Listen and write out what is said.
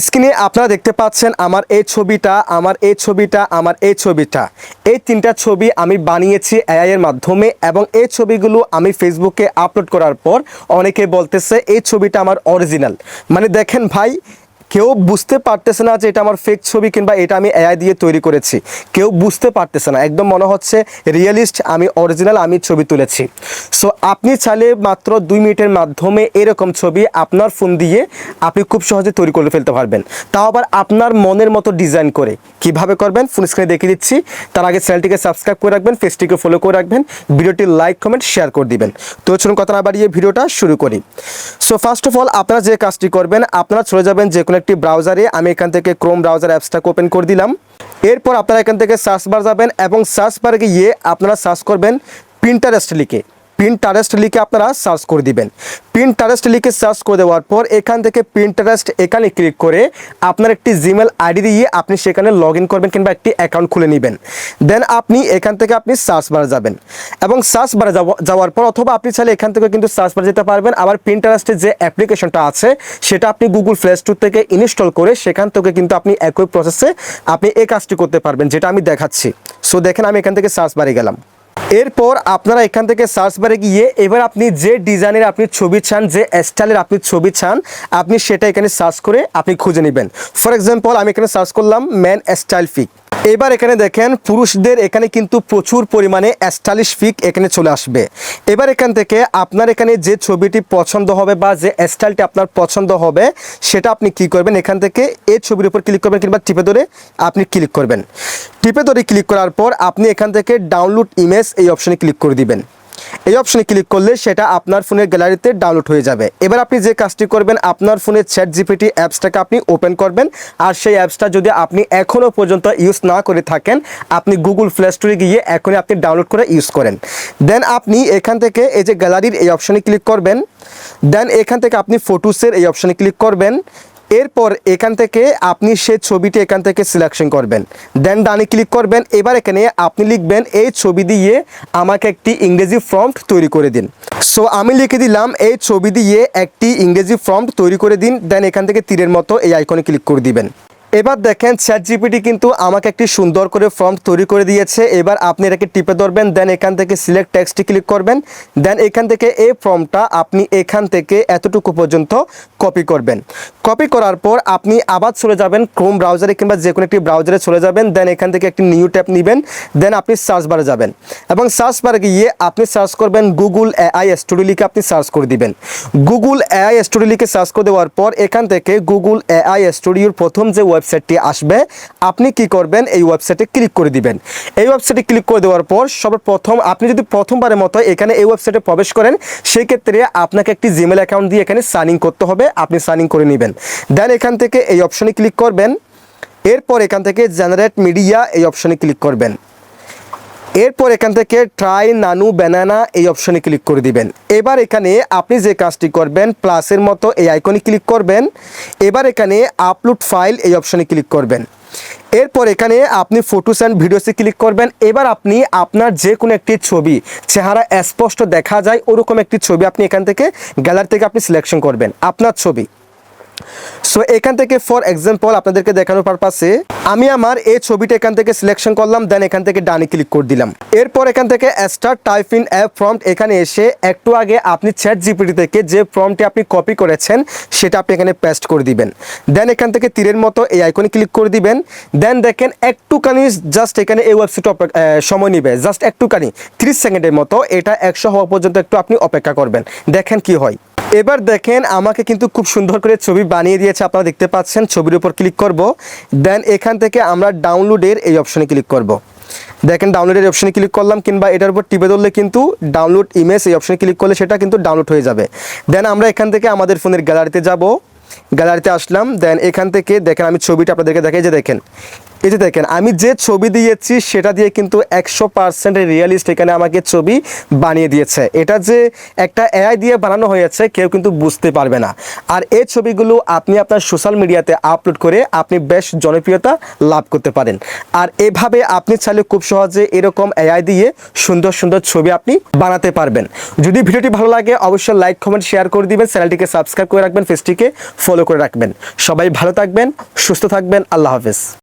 স্ক্রিনে আপনারা দেখতে পাচ্ছেন আমার এই ছবিটা, আমার এই ছবিটা, আমার এই ছবিটা। এই তিনটা ছবি আমি বানিয়েছি এআই এর মাধ্যমে এবং এই ছবিগুলো আমি ফেসবুকে আপলোড করার পর অনেকে বলতেছে এই ছবিটা আমার অরিজিনাল মানে দেখেন ভাই কেউ বুঝতে পারতেছে না যে এটা আমার ফেক ছবি কিংবা এটা আমি এআই দিয়ে তৈরি করেছি। কেউ বুঝতে পারতেছে না। একদম মনে হচ্ছে রিয়েলিস্ট আমি অরিজিনাল আমি ছবি তুলেছি। সো আপনি চাইলে মাত্র দুই মিনিটের মাধ্যমে এরকম ছবি আপনার ফোন দিয়ে আপনি খুব সহজে তৈরি করে ফেলতে পারবেন। তাও আবার আপনার মনের মতো ডিজাইন করে। কীভাবে করবেন? ফোন স্ক্রিনে দেখিয়ে দিচ্ছি। তার আগে চ্যানেলটিকে সাবস্ক্রাইব করে রাখবেন ফেসটিকে ফলো করে রাখবেন, ভিডিওটি লাইক কমেন্ট শেয়ার করে দিবেন। তো চলুন কথা না বাড়িয়ে ভিডিওটা শুরু করি। সো ফার্স্ট অফ অল আপনারা যে কাজটি করবেন, আপনারা চলে যাবেন যে কোনো একটি ব্রাউজারে আমি এখান থেকে ক্রোম ব্রাউজার অ্যাপসটাকে ওপেন করে দিলাম। এরপর আপনারা এখান থেকে সার্চ বার যাবেন এবং সার্চ বারে গিয়ে আপনারা সার্চ করবেন প্রিন্টারেস্ট লিখে। প্রিন্টারেস্ট লিখে আপনারা সার্চ করে দিবেন। প্রিন্টারেস্ট লিখে সার্চ করে দেওয়ার পর এখান থেকে প্রিন্টারেস্ট এখানে ক্লিক করে আপনার একটি জিমেল আইডি দিয়ে আপনি সেখানে লগ করবেন কিংবা একটি অ্যাকাউন্ট খুলে নেবেন। দেন আপনি এখান থেকে আপনি সার্চ বারে যাবেন। এবং সার্চ বারে যাওয়া- যাওয়ার পর অথবা আপনি চাইলে এখান থেকে কিন্তু সার্চ বারে যেতে পারবেন। আবার প্রিন্টারেস্টের যে অ্যাপ্লিকেশনটা আছে, সেটা আপনি গুগল প্লে স্টোর থেকে ইনস্টল করে সেখান থেকে কিন্তু আপনি একই প্রসেসে আপনি এই কাজটি করতে পারবেন, যেটা আমি দেখাচ্ছি। সো দেখেন আমি এখান থেকে সার্চ বারে গেলাম। এরপর আপনারা এখান থেকে সার্চ বারে গিয়ে এবার আপনি যে ডিজাইনের আপনি ছবি চান, যে স্টাইলের আপনি ছবি চান, আপনি সেটা এখানে সার্চ করে আপনি খুঁজে নেবেন। ফর এক্সাম্পল আমি এখানে সার্চ করলাম ম্যান স্টাইল ফিক এবার এখানে দেখেন পুরুষদের এখানে কিন্তু প্রচুর পরিমাণে স্টাইলিশ ফিক এখানে চলে আসবে। এবার এখান থেকে আপনার এখানে যে ছবিটি পছন্দ হবে বা যে স্টাইলটি আপনার পছন্দ হবে, সেটা আপনি কি করবেন? এখান থেকে এই ছবির উপর ক্লিক করবেন কিংবা টিপে ধরে আপনি ক্লিক করবেন। টিপে ধরে ক্লিক করার পর আপনি এখান থেকে ডাউনলোড ইমেজ এই অপশনে ক্লিক করে দিবেন। এই অপশনে ক্লিক করলে সেটা আপনার ফোনের গ্যালারিতে ডাউনলোড হয়ে যাবে। এবার আপনি যে কাজটি করবেন, আপনার ফোনের চ্যাট জিপিটি অ্যাপসটাকে আপনি ওপেন করবেন। আর সেই অ্যাপসটা যদি আপনি এখনও পর্যন্ত ইউজ না করে থাকেন, আপনি গুগল প্লে স্টোরে গিয়ে এখনই আপনি ডাউনলোড করে ইউজ করেন। দেন আপনি এখান থেকে এই যে গ্যালারির এই অপশনে ক্লিক করবেন। দেন এখান থেকে আপনি ফটোসের এই অপশনে ক্লিক করবেন। এরপর এখান থেকে আপনি সে ছবিটি এখান থেকে সিলেকশন করবেন। দেন ডানে ক্লিক করবেন। এবার এখানে আপনি লিখবেন, এই ছবি দিয়ে আমাকে একটি ইংরেজি ফর্মট তৈরি করে দিন। সো আমি লিখে দিলাম, এই ছবি দিয়ে একটি ইংরেজি ফর্মট তৈরি করে দিন। দেন এখান থেকে তীরের মতো এই আইকনে ক্লিক করে দিবেন। এবার দেখেন চ্যাট জিপিটি কিন্তু আমাকে একটি সুন্দর করে ফর্ম তৈরি করে দিয়েছে। এবার আপনি এটাকে টিপে ধরবেন দেন এখান থেকে সিলেক্ট টেক্সটে ক্লিক করবেন দেন এখান থেকে এই ফর্মটা আপনি এখান থেকে এতটুকু পর্যন্ত কপি করবেন। কপি করার পর আপনি আবার চলে যাবেন ক্রোম ব্রাউজারে কিংবা যে কোনো একটি ব্রাউজারে চলে যাবেন দেন এখান থেকে একটি নিউ ট্যাব নেবেন দেন আপনি সার্চ বারে যাবেন। এবং সার্চ বারে গিয়ে আপনি সার্চ করবেন গুগল এআই স্টুডিও লিখে আপনি সার্চ করে দিবেন। গুগল এআই স্টুডিও লিখে সার্চ করে দেওয়ার পর এখান থেকে গুগল এআই স্টুডিওর প্রথম যে ওয়েবসাইটটি আসবে, আপনি কি করবেন, এই ওয়েবসাইটে ক্লিক করে দিবেন। এই ওয়েবসাইটে ক্লিক করে দেওয়ার পর সর্বপ্রথম আপনি যদি প্রথমবারের মতো এখানে এই ওয়েবসাইটে প্রবেশ করেন সেই ক্ষেত্রে আপনাকে একটি জিমেল অ্যাকাউন্ট দিয়ে এখানে সাইন ইন করতে হবে, আপনি সাইন ইন করে নেবেন। দেন এখান থেকে এই অপশনে ক্লিক করবেন। এরপর এখান থেকে জেনারেট মিডিয়া এই অপশনে ক্লিক করবেন। এরপর এখান থেকে ট্রাই নানু ব্যানানা এই অপশনে ক্লিক করে দিবেন। এবার এখানে আপনি যে কাজটি করবেন প্লাসের মতো এই আইকনে ক্লিক করবেন। এবার এখানে আপলোড ফাইল এই অপশনে ক্লিক করবেন। এরপর এখানে আপনি ফটোস অ্যান্ড ভিডিওসে ক্লিক করবেন। এবার আপনি আপনার যে কোনো একটি ছবি, চেহারা স্পষ্ট দেখা যায়, ওরকম একটি ছবি আপনি এখান থেকে গ্যালারি থেকে আপনি সিলেকশন করবেন। আপনার ছবি। সো এখান থেকে ফর এক্সাম্পল আপনাদেরকে দেখানোর পারপাসে আমি আমার এই ছবিটা এখান থেকে সিলেকশন করলাম দেন এখান থেকে ডানে ক্লিক করে দিলাম। এরপর এখান থেকে start type in app form এখানে এসে একটু আগে আপনি চ্যাট জিপিটি থেকে যে ফর্মটি আপনি কপি করেছেন, সেটা আপনি এখানে পেস্ট করে দিবেন। দেন এখান থেকে তীরের মতো এই আইকনে ক্লিক করে দিবেন। দেন দেখেন একটুখানি জাস্ট এখানে এই ওয়েবসাইট সময় নিবে। জাস্ট একটুখানি, ত্রিশ সেকেন্ডের মতো, এটা একশো হওয়া পর্যন্ত একটু আপনি অপেক্ষা করবেন। দেখেন কি হয়। এবার দেখেন আমাকে কিন্তু খুব সুন্দর করে ছবি বানিয়ে দিয়েছে, আপনারা দেখতে পাচ্ছেন। ছবির উপর ক্লিক করব। দেন এখান থেকে আমরা ডাউনলোডের এই অপশনে ক্লিক করব। দেখেন ডাউনলোডের অপশনে ক্লিক করলাম কিংবা এটার উপর টিপে ধরলে কিন্তু ডাউনলোড ইমেজ এই অপশনে ক্লিক করলে সেটা কিন্তু ডাউনলোড হয়ে যাবে। দেন আমরা এখান থেকে আমাদের ফোনের গ্যালারিতে যাব। গ্যালারিতে আসলাম। দেন এখান থেকে দেখেন আমি ছবিটা আপনাদেরকে দেখাই যে দেখেন এই যে দেখেন, আমি যে ছবি দিয়েছি, সেটা দিয়ে কিন্তু একশো পার্সেন্ট রিয়েলিস্ট এখানে আমাকে ছবি বানিয়ে দিয়েছে। এটা যে একটা এআই দিয়ে বানানো হয়েছে, কেউ কিন্তু বুঝতে পারবে না। আর এই ছবিগুলো আপনি আপনার সোশ্যাল মিডিয়াতে আপলোড করে আপনি বেশ জনপ্রিয়তা লাভ করতে পারেন। আর এভাবে আপনি চাইলে খুব সহজে এরকম এআই দিয়ে সুন্দর সুন্দর ছবি আপনি বানাতে পারবেন। যদি ভিডিওটি ভালো লাগে, অবশ্যই লাইক কমেন্ট শেয়ার করে দিবেন। চ্যানেলটিকে সাবস্ক্রাইব করে রাখবেন ফেসটিকে ফলো করে রাখবেন। সবাই ভালো থাকবেন, সুস্থ থাকবেন। আল্লাহ হাফেজ।